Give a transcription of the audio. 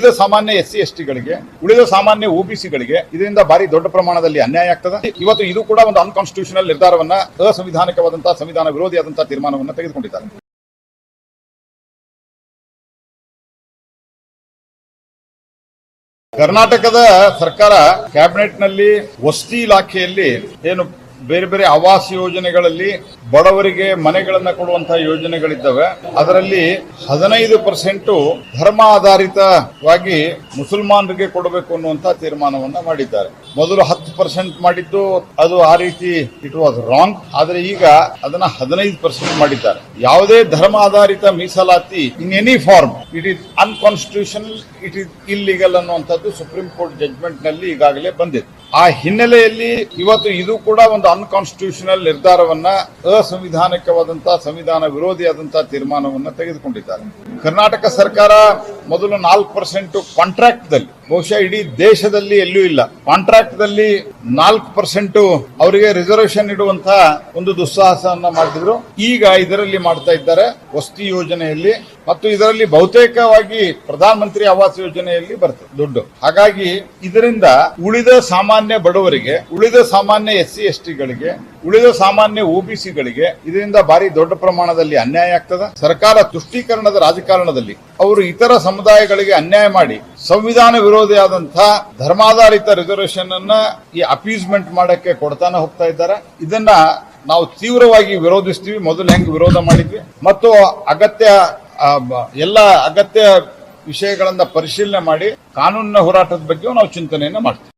ಉಳಿದ ಸಾಮಾನ್ಯ S C S ಟಿಗಳಿಗೆ ಉಳಿದ ಸಾಮಾನ್ಯ ಒಬಿಸಿಗಳಿಗೆ ಇದರಿಂದ ಭಾರಿ ದೊಡ್ಡ ಪ್ರಮಾಣದಲ್ಲಿ ಅನ್ಯಾಯ ಆಗ್ತದೆ. ಇವತ್ತು ಇದು ಕೂಡ ಒಂದು ಅನ್ಕಾನ್ಸ್ಟಿಟ್ಯೂಷನಲ್ ನಿರ್ಧಾರವನ್ನ, ಅಸಂವಿಧಾನಿಕವಾದಂತಹ ಸಂವಿಧಾನ ವಿರೋಧಿಯಾದಂತಹ ತೀರ್ಮಾನವನ್ನು ತೆಗೆದುಕೊಂಡಿದ್ದಾರೆ. ಕರ್ನಾಟಕದ ಸರ್ಕಾರ ಕ್ಯಾಬಿನೆಟ್ನಲ್ಲಿ ವಸತಿ ಇಲಾಖೆಯಲ್ಲಿ ಏನು ಬೇರೆ ಬೇರೆ ಆವಾಸ ಯೋಜನೆಗಳಲ್ಲಿ ಬಡವರಿಗೆ ಮನೆಗಳನ್ನು ಕೊಡುವಂತಹ ಯೋಜನೆಗಳಿದ್ದಾವೆ. ಅದರಲ್ಲಿ ಹದಿನೈದು ಪರ್ಸೆಂಟ್ ಧರ್ಮ ಆಧಾರಿತವಾಗಿ ಮುಸಲ್ಮಾನರಿಗೆ ಕೊಡಬೇಕು ಅನ್ನುವಂತಹ ತೀರ್ಮಾನವನ್ನ ಮಾಡಿದ್ದಾರೆ. ಮೊದಲು ಹತ್ತು ಪರ್ಸೆಂಟ್ ಮಾಡಿದ್ದು ಅದು ಆ ರೀತಿ ಇಟ್ ವಾಸ್ ರಾಂಗ್ ಆದರೆ ಈಗ ಅದನ್ನ ಹದಿನೈದು ಪರ್ಸೆಂಟ್ ಮಾಡಿದ್ದಾರೆ. ಯಾವುದೇ ಧರ್ಮ ಆಧಾರಿತ ಮೀಸಲಾತಿ in any form it is unconstitutional it is illegal ಅನ್ನುವಂಥದ್ದು ಸುಪ್ರೀಂ ಕೋರ್ಟ್ ಜಜ್ಮೆಂಟ್ನಲ್ಲಿ ಈಗಾಗಲೇ ಬಂದಿದೆ. ಆ ಹಿನ್ನೆಲೆಯಲ್ಲಿ ಇವತ್ತು ಇದು ಕೂಡ ಒಂದು ಅನ್ಕಾನ್ಸ್ಟಿಟ್ಯೂಷನಲ್ ನಿರ್ಧಾರವನ್ನ ಅಸಂವಿಧಾನಿಕವಾದಂತಹ ಸಂವಿಧಾನ ವಿರೋಧಿಯಾದಂತಹ ತೀರ್ಮಾನವನ್ನ ತೆಗೆದುಕೊಂಡಿದ್ದಾರೆ. ಕರ್ನಾಟಕ ಸರ್ಕಾರ ಮೊದಲು ನಾಲ್ಕು ಪರ್ಸೆಂಟ್ ಕಾಂಟ್ರಾಕ್ಟ್ ದಲ್ಲಿ ಬಹುಶಃ ಇಡೀ ದೇಶದಲ್ಲಿ ಎಲ್ಲೂ ಇಲ್ಲ. ಕಾಂಟ್ರಾಕ್ಟ್ ದಲ್ಲಿ ನಾಲ್ಕು ಪರ್ಸೆಂಟ್ ಅವರಿಗೆ ರಿಸರ್ವೇಶನ್ ಇಡುವಂತಹ ಒಂದು ದುಸ್ಸಾಹಸವನ್ನ ಮಾಡಿದ್ರು ಈಗ ಇದರಲ್ಲಿ ಮಾಡ್ತಾ ಇದ್ದಾರೆ ವಸತಿ ಯೋಜನೆಯಲ್ಲಿ ಮತ್ತು ಇದರಲ್ಲಿ ಬಹುತೇಕವಾಗಿ ಪ್ರಧಾನ ಮಂತ್ರಿ ಆವಾಸ್ ಯೋಜನೆಯಲ್ಲಿ ಬರ್ತದೆ ದುಡ್ಡು. ಹಾಗಾಗಿ ಇದರಿಂದ ಉಳಿದ ಸಾಮಾನ್ಯ ಬಡವರಿಗೆ, ಉಳಿದ ಸಾಮಾನ್ಯ ಎಸ್ ಸಿ ಎಸ್ ಟಿಗಳಿಗೆ ಉಳಿದ ಸಾಮಾನ್ಯ ಒಬಿಸಿಗಳಿಗೆ ಇದರಿಂದ ಭಾರಿ ದೊಡ್ಡ ಪ್ರಮಾಣದಲ್ಲಿ ಅನ್ಯಾಯ ಆಗ್ತದೆ. ಸರ್ಕಾರ ತುಷ್ಟೀಕರಣದ ರಾಜಕಾರಣದಲ್ಲಿ ಅವರು ಇತರ ಸಮುದಾಯಗಳಿಗೆ ಅನ್ಯಾಯ ಮಾಡಿ ಸಂವಿಧಾನ ವಿರೋಧಿಯಾದಂತಹ ಧರ್ಮಾಧಾರಿತ ರಿಸರ್ವೇಶನ್ ಅನ್ನ ಈ ಅಪೀಸ್ಮೆಂಟ್ ಮಾಡಕ್ಕೆ ಕೊಡ್ತಾನೆ ಹೋಗ್ತಾ ಇದ್ದಾರೆ. ಇದನ್ನ ನಾವು ತೀವ್ರವಾಗಿ ವಿರೋಧಿಸ್ತೀವಿ. ಮೊದಲು ಹೆಂಗ್ ವಿರೋಧ ಮಾಡಿದ್ವಿ? ಮತ್ತು ಅಗತ್ಯ ಎಲ್ಲ ಅಗತ್ಯ ವಿಷಯಗಳನ್ನ ಪರಿಶೀಲನೆ ಮಾಡಿ ಕಾನೂನಿನ ಹೋರಾಟದ ಬಗ್ಗೆ ನಾವು ಚಿಂತನೆಯನ್ನ ಮಾಡ್ತೀವಿ.